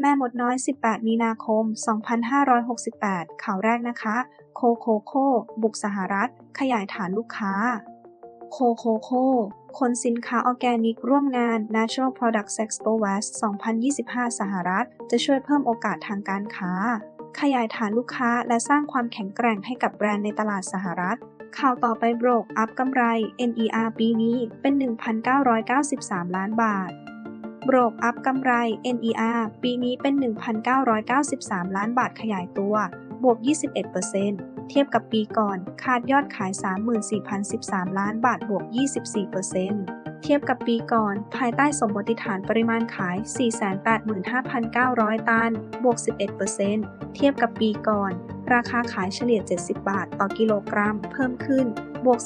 แม่มดน้อย 18 มีนาคม 2568 ข่าวแรกนะคะ โคโคโค บุกสหรัฐ ขยายฐานลูกค้า โคโคโค คนสินค้าออร์แกนิกร่วมงาน Natural Products Expo West 2025 สหรัฐ จะช่วยเพิ่มโอกาสทางการค้า ขยายฐานลูกค้าและสร้างความแข็งแกร่งให้กับแบรนด์ในตลาดสหรัฐ ข่าวต่อไปโบรกอัพกำไร NER ปีนี้เป็น 1,993 ล้านบาท โบรกอัพกำไร NER ปีนี้เป็น 1,993 ล้านบาทขยายตัว บวก 21%เทียบกับปีก่อน คาดยอดขาย 34,013 ล้านบาท บวก 24%เทียบกับปีก่อน ภายใต้สมมติฐานปริมาณขาย 485,900 ตัน บวก 11%เทียบกับปีก่อน ราคาขายเฉลี่ย 70 บาท ต่อกิโลกรัม เพิ่มขึ้น บวก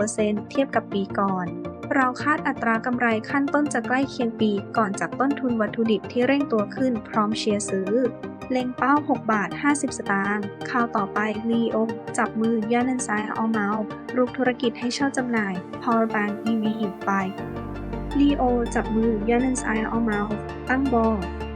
12%เทียบกับปีก่อน เราคาดอัตรากำไรขั้นต้นจะใกล้เคียงปีก่อนจากต้นทุนวัตถุดิบที่เร่งตัวขึ้นพร้อมเชียร์ซื้อ เล็งเป้า 6 บาท 50 สตางค์ข่าวต่อไป Leo จับมือย่านันซ้ายเอาเมาส์รุกธุรกิจให้เช่าจำหน่าย Power Bank EV ไป Leo จับมือย่านันซ้ายเอาเมาส์ตั้งบอ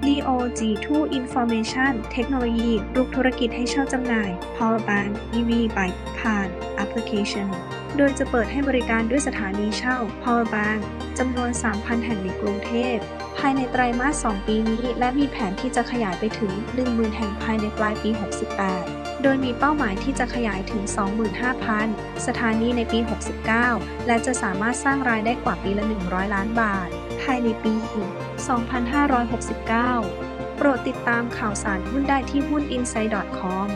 Leo G2 Information Technology รุกธุรกิจให้เช่าจำหน่าย Power Bank EV ไปผ่านแอปพลิเคชันโดยจะเปิดให้บริการด้วยสถานีเช่า Power Bank จำนวน 3,000 แห่งในกรุงเทพ ภายในไตรมาส 2 ปีนี้ และมีแผนที่จะขยายไปถึง 10,000 แห่งภายในปลายปี 68 โดยมีเป้าหมายที่จะขยายถึง 25,000 สถานีในปี 69 และจะสามารถสร้างรายได้กว่าปีละ 100 ล้านบาท ยในปี 2569 โปรดติดตามข่าวสารหุ้นได้ที่หุ้น i n s i d e c o m